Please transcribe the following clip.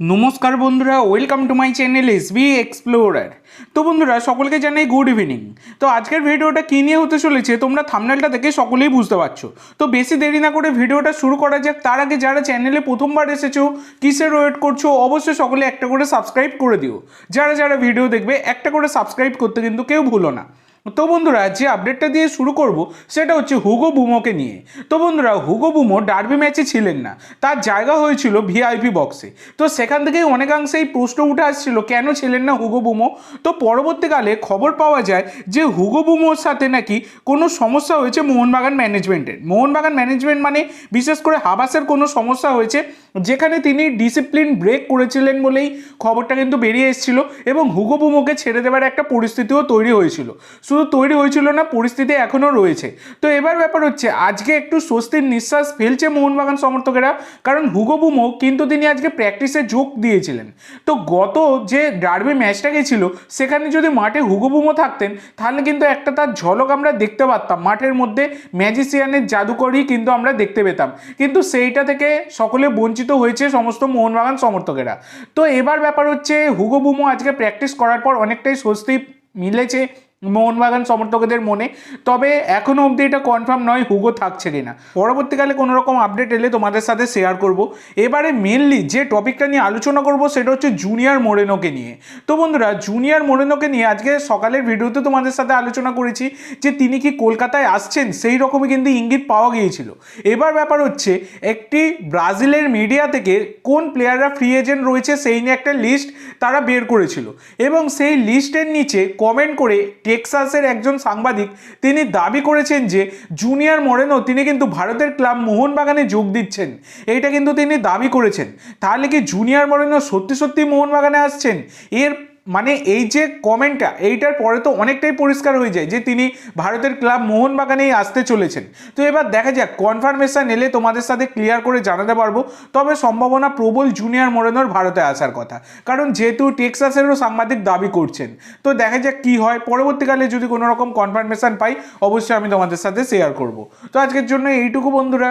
নমস্কার বন্ধুরা welcome to my channel S B explorer তো বন্ধুরা, সকলকে জানাই গুড ইভিনিং তো আজকের ভিডিওটা কী নিয়ে হতে চলেছে, তোমরা থামনেলটা দেখে সকলেই বুঝতে পারছ। তো বেশি দেরি না করে ভিডিওটা শুরু করা যাক। তার আগে যারা চ্যানেলে প্রথমবার এসেছ কিসের ওয়েট করছ, অবশ্যই সকলে একটা করে সাবস্ক্রাইব করে দিও। যারা যারা ভিডিও দেখবে, একটা করে সাবস্ক্রাইব করতে কিন্তু কেউ ভুলো না। তো বন্ধুরা, যে আপডেটটা দিয়ে শুরু করব, সেটা হচ্ছে হুগো বুমোকে নিয়ে। তো বন্ধুরা, হুগো বুমো ডার্বি ম্যাচে ছিলেন না। তার জায়গা হয়েছিল ভিআইপি বক্সে তো সেখান থেকেই অনেকাংশেই প্রশ্ন উঠে আসছিল, কেন ছিলেন না হুগো বুমো? তো পরবর্তীকালে খবর পাওয়া যায় যে হুগো বুমোর সাথে নাকি কোনো সমস্যা হয়েছে মোহনবাগান ম্যানেজমেন্টের মোহনবাগান ম্যানেজমেন্ট মানে বিশেষ করে হাবাসের কোনো সমস্যা হয়েছে, যেখানে তিনি ডিসিপ্লিন ব্রেক করেছিলেন বলেই খবরটা কিন্তু বেরিয়ে এসেছিল এবং হুগো বুমোকে ছেড়ে দেওয়ার একটা পরিস্থিতিও তৈরি হয়েছিল। শুধু তৈরি হয়েছিল না, পরিস্থিতি এখনও রয়েছে। তো এবার ব্যাপার হচ্ছে, আজকে একটু স্বস্তির নিঃশ্বাস ফেলছে মোহনবাগান সমর্থকেরা, কারণ হুগো বুমো কিন্তু তিনি আজকে প্র্যাকটিসে যোগ দিয়েছিলেন। তো গত যে ডার্বি ম্যাচটা গেছিল, সেখানে যদি মাঠে হুগো বুমো থাকতেন, তাহলে কিন্তু একটা তার ঝলক আমরা দেখতে পারতাম। মাঠের মধ্যে ম্যাজিসিয়ানের জাদুকরই কিন্তু আমরা দেখতে পেতাম। কিন্তু সেইটা থেকে সকলে বঞ্চিত হয়েছে সমস্ত মোহনবাগান সমর্থকেরা। তো এবার ব্যাপার হচ্ছে, হুগো বুমো আজকে প্র্যাকটিস করার পর অনেকটাই স্বস্তি মিলেছে। মোহনবাগান সমর্থকদের মনে। তবে এখনও অবধি এটা কনফার্ম নয় হুগো থাকছে কিনা। পরবর্তীকালে কোনো রকম আপডেট এলে তোমাদের সাথে শেয়ার করব। এবারে মেনলি যে টপিকটা নিয়ে আলোচনা করব সেটা হচ্ছে জুনিয়র মোরেনোকে নিয়ে। তো বন্ধুরা জুনিয়র মোরেনোকে নিয়ে আজকে সকালের ভিডিওতে তোমাদের সাথে আলোচনা করেছি যে তিনি কি কলকাতায় আসছেন, সেই রকমই কিন্তু ইঙ্গিত পাওয়া গিয়েছিল। এবার ব্যাপার হচ্ছে, একটি ব্রাজিলের মিডিয়া থেকে কোন প্লেয়াররা ফ্রি এজেন্ট রয়েছে সেই নিয়ে একটা লিস্ট তারা বের করেছিল। এবং সেই লিস্টের নিচে কমেন্ট করে টেক্সাসের একজন সাংবাদিক তিনি দাবি করেছেন যে জুনিয়র মরেনো তিনি কিন্তু ভারতের ক্লাব মোহনবাগানে যোগ দিচ্ছেন। এইটা কিন্তু তিনি দাবি করেছেন। তাহলে কি জুনিয়র মরেনো সত্যি সত্যি মোহনবাগানে আসছেন? এর মানে এই যে কমেন্টটা এইটার পরে তো অনেকটাই পরিষ্কার হয়ে যায় যে তিনি ভারতের ক্লাব মোহনবাগানেই আসতে চলেছেন। তো এবার দেখা যাক কনফার্মেশন এলে তোমাদের সাথে ক্লিয়ার করে জানাতে পারব। তবে সম্ভাবনা প্রবল জুনিয়র মোরেনোর ভারতে আসার কথা। কারণ যেহেতু টেক্সাসেরও সাংবাদিক দাবি করছেন। তো দেখা যাক কি হয়, পরবর্তীকালে যদি কোনো রকম কনফার্মেশন পাই, অবশ্যই আমি তোমাদের সাথে শেয়ার করব। তো আজকের জন্য এইটুকু বন্ধুরা।